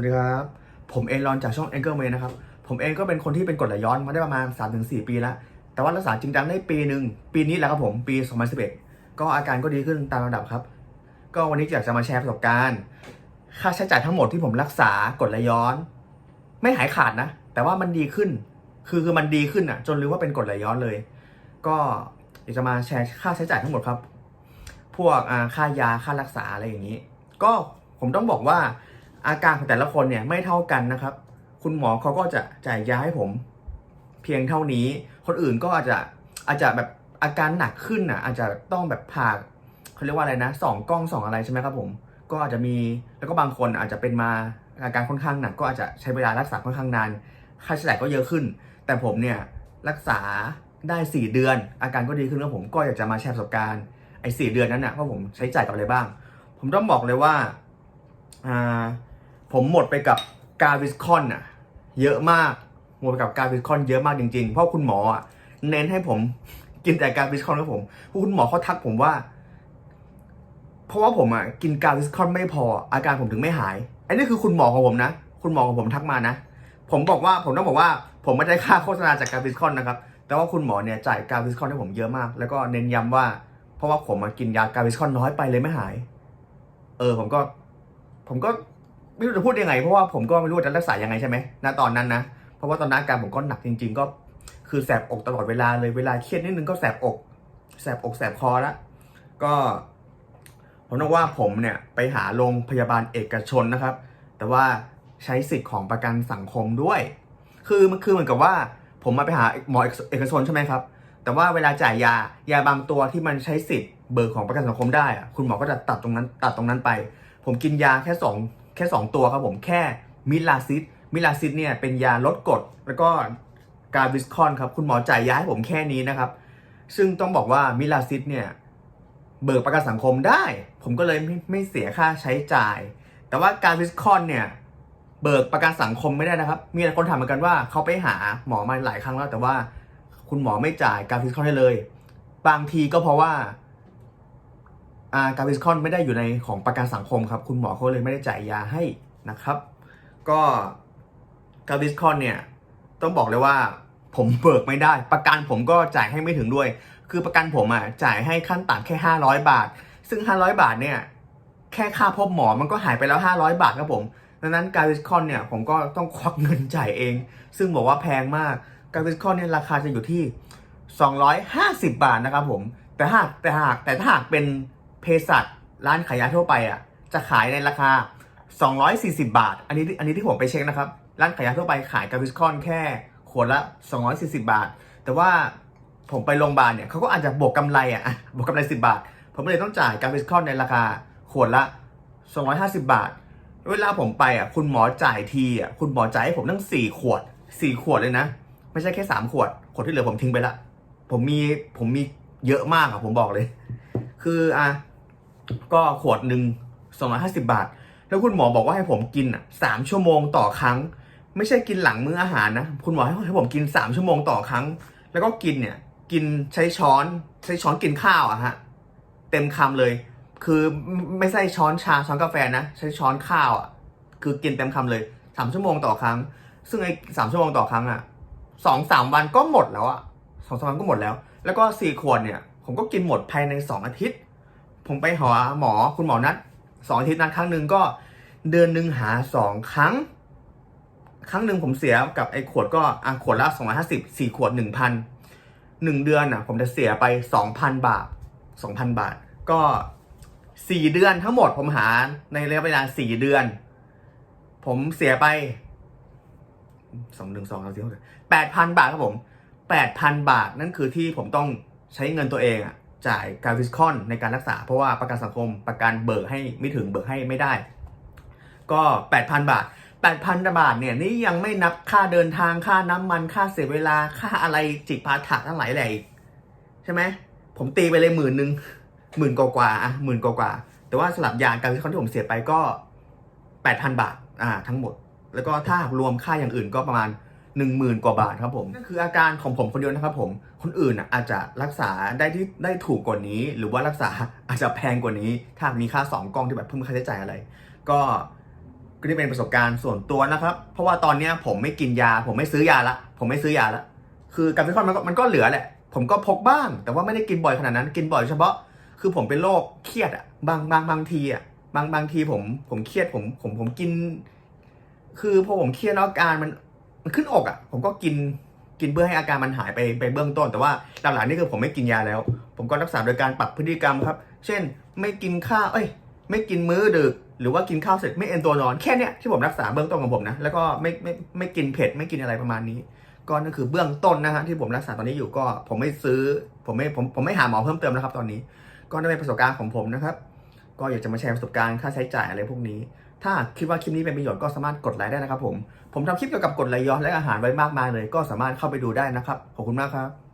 วัสดีครับ ผมเอนรอนจากช่อง a n g e r m a n นะครับ ผมเองก็เป็นคนที่เป็นกรดไหลย้อนมาได้ประมาณ 3-4 ปีแล้ว แต่ว่ารักษาจริงจังได้ปีหนึ่ง ปีนี้แหละครับผมปี 2011 ก็อาการก็ดีขึ้นตามระดับครับ ก็วันนี้อยากจะมาแชร์ประสบการณ์ ค่าใช้จ่ายทั้งหมดที่ผมรักษากรดไหลย้อน ไม่หายขาดนะ แต่ว่ามันดีขึ้น คือคือมันดีขึ้นอะ จนรู้ว่าเป็นกรดไหลย้อนเลย ก็อยากจะมาแชร์ค่าใช้จ่ายทั้งหมดครับ พวกค่ายาค่ารักษาอะไรอย่างนี้ ก็ผมต้องบอกว่า อาการของแต่ละคนเนี่ยไม่เท่ากันนะครับ คุณหมอเขาก็จะจ่ายยาให้ผม เพียงเท่านี้ คนอื่นก็อาจจะอาจจะแบบอาการหนักขึ้นอะอาจจะต้องแบบผ่าเขาเรียกว่าอะไรนะสองกล้องสองอะไรใช่ไหมครับผม ก็อาจจะมีแล้วก็บางคนอาจจะเป็นมาอาการค่อนข้างหนักก็อาจจะใช้เวลารักษาค่อนข้างนานค่าใช้จ่ายก็เยอะขึ้น แต่ผมเนี่ยรักษาได้ 4 เดือน อาการก็ดีขึ้นแล้วผมก็อยากจะมาแชร์ประสบการณ์ไอ้สเดือนนั้นน่ะว่าผมใช้จ่ายกับอะไรบ้าง ผมต้องบอกเลยว่าอ่า ผมหมดไปกับกาวิสคอนอะเยอะมากหมดไปกับกาวิสคอนเยอะมากจริงๆ เพราะคุณหมออะเน้นให้ผมกินแต่กาวิสคอนครับผมคุณหมอเขาทักผมว่า เพราะว่าผมอะกินกาวิสคอนไม่พอ อาการผมถึงไม่หายอันนี้คือคุณหมอของผมนะ คุณหมอของผมทักมานะ ผมบอกว่าผมต้องบอกว่าผมไม่ได้ค่าโฆษณาจากกาวิสคอนนะครับแต่ว่าคุณหมอเนี่ยจ่ายกาวิสคอนให้ผมเยอะมาก แล้วก็เน้นย้ำว่า เพราะว่าผมมากินยากาวิสคอนน้อยไปเลยไม่หาย เออ ผมก็ ผมก็ ไม่รู้จะพูดยังไงเพราะว่าผมก็ไม่รู้ว่าจะรักษายังไงใช่ไหมณตอนนั้นนะเพราะว่าตอนนั้นอาการผมก็หนักจริง ๆ ก็คือแสบอกตลอดเวลาเลยเวลาเครียดนิดนึงก็แสบอก แสบอกแสบคอละก็ผมต้องว่าผมเนี่ยไปหาโรงพยาบาลเอกชนนะครับ แต่ว่าใช้สิทธิ์ของประกันสังคมด้วย คือมันคือเหมือนกับว่า ผมมาไปหาหมอเอกชนใช่ไหมครับ แต่ว่าเวลาจ่ายยายาบางตัวที่มันใช้สิทธิ์เบิกของประกันสังคมได้อะคุณหมอก็จะตัดตรงนั้นตัดตรงนั้นไป ผมกินยาแค่สอง แค่สองตัวครับผมแค่มิลาซิดมิลาซิดเนี่ยเป็นยาลดกรดแล้วก็กาวิสคอนครับคุณหมอจ่ายยาให้ผมแค่นี้นะครับ ซึ่งต้องบอกว่ามิลาซิดเนี่ยเบิกประกันสังคมได้ ผมก็เลยไม่ไม่เสียค่าใช้จ่าย แต่ว่าการวิสคอนเนี่ยเบิกประกันสังคมไม่ได้นะครับ มีหลายคนถามเหมือนกันว่าเขาไปหาหมอมาหลายครั้งแล้วแต่ว่าคุณหมอไม่จ่ายการวิสคอนให้เลย บางทีก็เพราะว่า การวิสคอนไม่ได้อยู่ในของประกันสังคมครับ คุณหมอเขาเลยไม่ได้จ่ายยาให้นะครับ ก็การวิสคอนเนี่ยต้องบอกเลยว่าผมเบิกไม่ได้ ประกันผมก็จ่ายให้ไม่ถึงด้วย คือประกันผมอะจ่ายให้ขั้นต่ำแค่ 500 บาท ซึ่ง 500 บาทเนี่ยแค่ค่าพบหมอมันก็หายไปแล้ว 500 บาทครับผมดังนั้นการวิสคอนเนี่ยผมก็ต้องควักเงินจ่ายเอง ซึ่งบอกว่าแพงมากการวิสคอนเนี่ยราคาจะอยู่ที่ 250 บาทนะครับผมแต่หากแต่หากแต่ถ้าหากเป็น เภสัชร้านขายยาทั่วไปอะจะขายในราคา 240 บาท อันนี้อันนี้ที่ผมไปเช็คนะครับ ร้านขายยาทั่วไปขายกาวิสคอนแค่ขวดละ 240 บาท แต่ว่าผมไปโรงพยาบาลเนี่ยเขาก็อาจจะบวกกำไรอะอะบวกกำไร10 บาท ผมเลยต้องจ่ายกาวิสคอนในราคาขวดละ 250 บาท เวลาผมไปอะคุณหมอจ่ายทีอะคุณหมอจ่ายให้ผมตั้ง 4 ขวด 4 ขวดเลยนะ ไม่ใช่แค่ 3 ขวด ขวดที่เหลือผมทิ้งไปละ ผมมีผมมีเยอะมากอะผมบอกเลย คืออะ ก็ขวดหนึ่ง250 บาท แล้วคุณหมอบอกว่าให้ผมกินอะสามชั่วโมงต่อครั้ง ไม่ใช่กินหลังมื้ออาหารนะ คุณหมอให้ให้ผมกิน3ชั่วโมงต่อครั้ง แล้วก็กินเนี่ย กินใช้ช้อนใช้ช้อนกินข้าวอะฮะ เต็มคำเลย คือไม่ใช่ช้อนชาช้อนกาแฟนะ ใช้ช้อนข้าวอะคือกินเต็มคำเลยสามชั่วโมงต่อครั้ง ซึ่งไอ้สามชั่วโมงต่อครั้งอะสองสามวันก็หมดแล้วอะสองสามวันก็หมดแล้ว แล้วก็สี่ขวดเนี่ย ผมก็กินหมดภายในสองอาทิตย์ ผมไปหาหมอคุณหมอนัดสองอาทิตย์นัดครั้งหนึ่งก็เดือนหนึ่งหาสองครั้ง ครั้งหนึ่งผมเสียกับไอ้ขวดก็อะขวดละสองร้อยห้าสิบสี่ขวดหนึ่งพันหนึ่งเดือนอะ ผมจะเสียไปสองพันบาทสองพันบาท ก็สี่เดือนทั้งหมดผมหาในระยะเวลาสี่เดือน ผมเสียไปสองหนึ่งสองสามสี่ห้าแปดพันบาทครับผมแปดพันบาทนั่นคือที่ผมต้องใช้เงินตัวเองอะ จ่ายการวิสคอนในการรักษา เพราะว่าประกันสังคมประกันเบิกให้ไม่ถึงเบิกให้ไม่ได้ ก็แปดพันบาทแปดพันบาทเนี่ยนี่ยังไม่นับค่าเดินทางค่าน้ำมันค่าเสียเวลาค่าอะไรจิกพาถะทั้งหลายแหล่อีกใช่ไหมผมตีไปเลยหมื่นหนึ่งหมื่นกว่าๆอะหมื่นกว่าๆแต่ว่าสลับยางการวิเคราะห์ที่ผมเสียไปก็แปดพันบาทอ่าทั้งหมด แล้วก็ถ้ารวมค่าอย่างอื่นก็ประมาณ หนึ่งหมื่นกว่าบาทครับผมนั่นคืออาการของผมคนเดียวนะครับผมคนอื่นอะอาจจะรักษาได้ที่ได้ถูกกว่านี้ หรือว่ารักษาอาจจะแพงกว่านี้ ถ้ามีค่าสองกล้องที่แบบเพิ่มค่าใช้จ่ายอะไร ก็ก็นี่เป็นประสบการณ์ส่วนตัวนะครับ เพราะว่าตอนเนี้ผมไม่กินยา ผมไม่ซื้อยาละ ผมไม่ซื้อยาละ คือกาเฟคอนมันก็มันก็เหลือแหละ ผมก็พกบ้าง แต่ว่าไม่ได้กินบ่อยขนาดนั้น กินบ่อยเฉพาะ คือผมเป็นโรคเครียดอะบางบางบางทีอะบางบางทีผมผมเครียดผมผมผมกิน คือพอผมเครียดแล้วอาการมัน มันขึ้นอกอะผมก็กินกินเพื่อให้อาการมันหายไปไปเบื้องต้น แต่ว่าหลังๆนี่คือผมไม่กินยาแล้ว ผมก็รักษาโดยการปรับพฤติกรรมครับ เช่น ไม่กินข้าวเอ้ย ไม่กินมื้อดึก หรือว่ากินข้าวเสร็จไม่เอนตัวนอนแค่เนี้ยที่ผมรักษาเบื้องต้นของผมนะแล้วก็ไม่ไม่ไม่กินเผ็ดไม่กินอะไรประมาณนี้ ก็นั่นคือเบื้องต้นนะฮะที่ผมรักษาตอนนี้อยู่ก็ผมไม่ซื้อ ผมไม่ผมผมไม่หาหมอเพิ่มเติมนะครับตอนนี้ ก็ได้เป็นประสบการณ์ของผมนะครับ ก็อยากจะมาแชร์ประสบการณ์ค่าใช้จ่ายอะไรพวกนี้ ถ้าคิดว่าคลิปนี้เป็นประโยชน์ก็สามารถกดไลค์ได้นะครับผม ผมทำคลิปเกี่ยวกับกรดไหลย้อนและอาหารไว้มากมายเลย ก็สามารถเข้าไปดูได้นะครับ ขอบคุณมากครับ